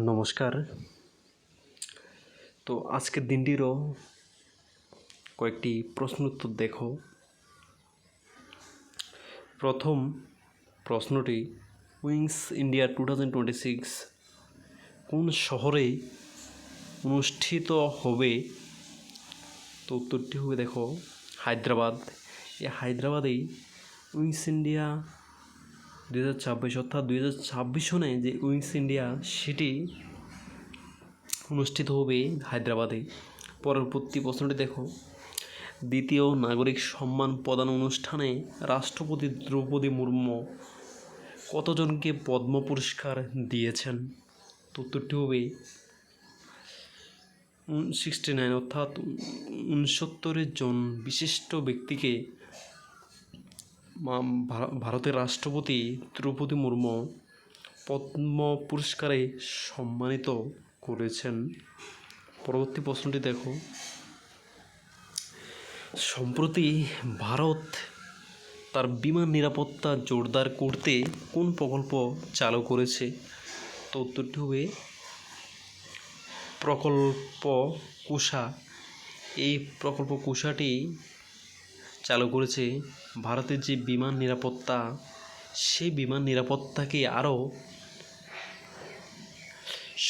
নমস্কার। তো আজকের দিনটিরও কয়েকটি প্রশ্ন উত্তর দেখো। প্রথম প্রশ্নটি, Wings India two thousand six কোন শহরে অনুষ্ঠিত হবে? তো উত্তরটি হবে দেখো, হায়দ্রাবাদ। এই হায়দ্রাবাদেই উইংস ইন্ডিয়া হাজার ছাব্বিশ অর্থাৎ দুই হাজার ছাব্বিশ সনে যে উইংস ইন্ডিয়া সেটি অনুষ্ঠিত হবে হায়দ্রাবাদে। পরবর্তী প্রশ্নটি দেখো। দ্বিতীয় নাগরিক সম্মান প্রদান অনুষ্ঠানে রাষ্ট্রপতি দ্রৌপদী মুর্মু কতজনকে পদ্ম পুরস্কার দিয়েছেন? উত্তরটি হবে সিক্সটি নাইন অর্থাৎ উনসত্তরের জন বিশিষ্ট ব্যক্তিকে ভারতের রাষ্ট্রপতি দ্রৌপদী মুর্মু পদ্ম পুরস্কারে সম্মানিত করেছেন। পরবর্তী প্রশ্নটি দেখো। সম্প্রতি ভারত তার বিমান নিরাপত্তা জোরদার করতে কোন প্রকল্প চালু করেছে? তো উত্তরটি হবে প্রকল্প কুষা। এই প্রকল্প কুষাটি চালু করেছে ভারতের যে বিমান নিরাপত্তা, সেই বিমান নিরাপত্তাকে আরও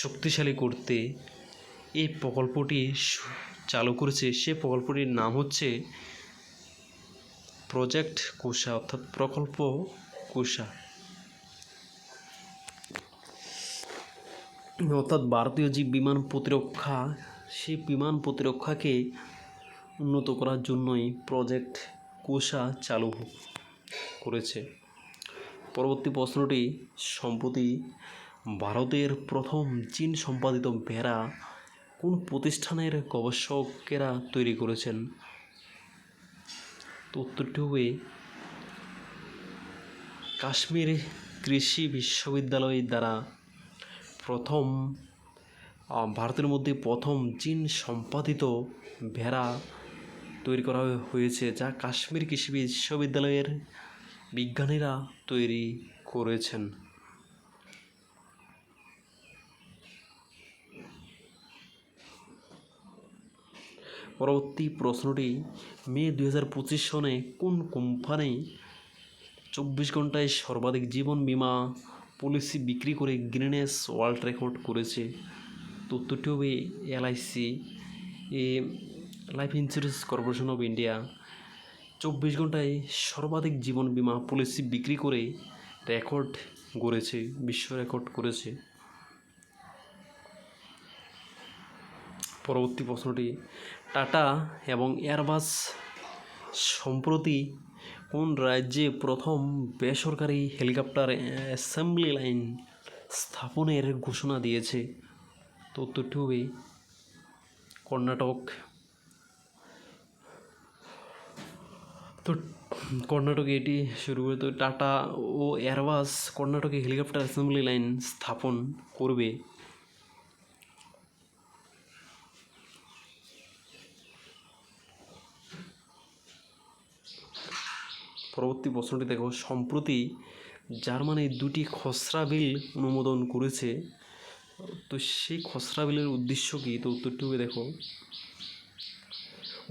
শক্তিশালী করতে এই প্রকল্পটি চালু করেছে। সে প্রকল্পটির নাম হচ্ছে প্রজেক্ট কুষা, অর্থাৎ প্রকল্প কুষা। অর্থাৎ ভারতীয় যে বিমান প্রতিরক্ষা, সেই বিমান প্রতিরক্ষাকে উন্নত করার জন্যই প্রজেক্ট কোষা চালু করেছে। পরবর্তী প্রশ্নটি, সম্প্রতি ভারতের প্রথম চীন সম্পাদিত ভেড়া কোন প্রতিষ্ঠানের গবেষকেরা তৈরি করেছেন? তো উত্তরটি হবে কাশ্মীর কৃষি বিশ্ববিদ্যালয় দ্বারা। প্রথম ভারতের মধ্যে প্রথম চীন সম্পাদিত ভেড়া তৈরি করা হয়েছে, যা কাশ্মীর কৃষি বিশ্ববিদ্যালয়ের বিজ্ঞানীরা তৈরি করেছেন। পরবর্তী প্রশ্নটি, মে দুই হাজার পঁচিশ সনে কোন কোম্পানি চব্বিশ ঘন্টায় সর্বাধিক জীবন বীমা পলিসি বিক্রি করে গ্রিনেস ওয়ার্ল্ড রেকর্ড করেছে? তো উত্তরটি হবে LIC A life insurance corporation of India চব্বিশ ঘন্টায় সর্বাধিক জীবন বীমা পলিসি বিক্রি করে রেকর্ড গড়েছে, বিশ্ব রেকর্ড করেছে। পরবর্তী প্রশ্নটি টাটা এবং এয়ারবাস সম্প্রতি কোন রাজ্যে প্রথম বেসরকারি হেলিকপ্টার অ্যাসেম্বলি লাইন স্থাপনের ঘোষণা দিয়েছে? তো হবে কর্ণাটক। তো কর্ণাটকে এটি শুরু করে তো টাটা ও এয়ারবাস কর্ণাটকে হেলিকপ্টার অ্যাসেম্বলি লাইন স্থাপন করবে। পরবর্তী প্রশ্নটি দেখো, সম্প্রতি জার্মানি দুটি খসড়া বিল অনুমোদন করেছে। তো সেই খসড়া বিলের উদ্দেশ্য কী? তো উত্তরটি হবে দেখো,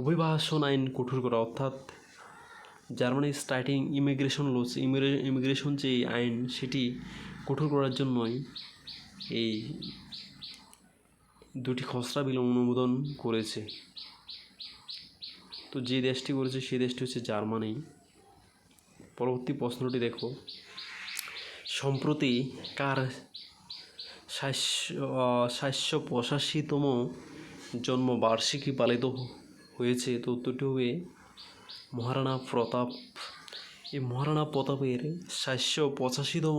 অভিবাসন আইন কঠোর করা, অর্থাৎ জার্মানির স্টার্টিং ইমিগ্রেশন লোস ইমিগ্রেশন যে আইন, সেটি কঠোর করার জন্যই এই দুটি খসড়া বিল অনুমোদন করেছে। তো যে দেশটি করেছে, সেই দেশটি হচ্ছে জার্মানি। পরবর্তী প্রশ্নটি দেখো। সম্প্রতি কার সাতশো পঁচাশিতম জন্মবার্ষিকী পালিত হয়েছে? তো উত্তরটি হবে মহারাণা প্রতাপ। এই মহারাণা প্রতাপের সাতশো পঁচাশিতম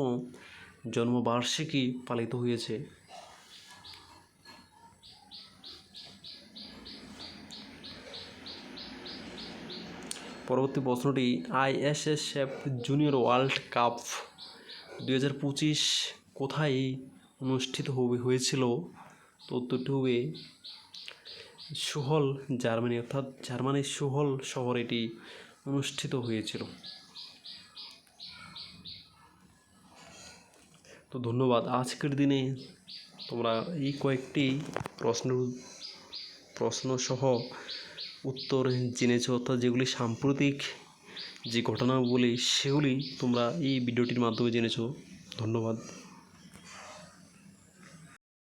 জন্মবার্ষিকী পালিত হয়েছে। পরবর্তী প্রশ্নটি আইএসএসএফ জুনিয়র ওয়ার্ল্ড কাপ দু হাজার পঁচিশ কোথায় অনুষ্ঠিত হবে, হয়েছিল? তো উত্তরটি হবে সুহল, জার্মানি, অর্থাৎ জার্মানির সুহল শহরে এটি অনুষ্ঠিত হয়েছিল। তো ধন্যবাদ। আজকের দিনে তোমরা এই কয়েকটি প্রশ্নের উ- প্রশ্নসহ উত্তর জেনেছ, অর্থাৎ যেগুলি সাম্প্রতিক যে ঘটনাগুলি, সেগুলি তোমরা এই ভিডিওটির মাধ্যমে জেনেছো। ধন্যবাদ।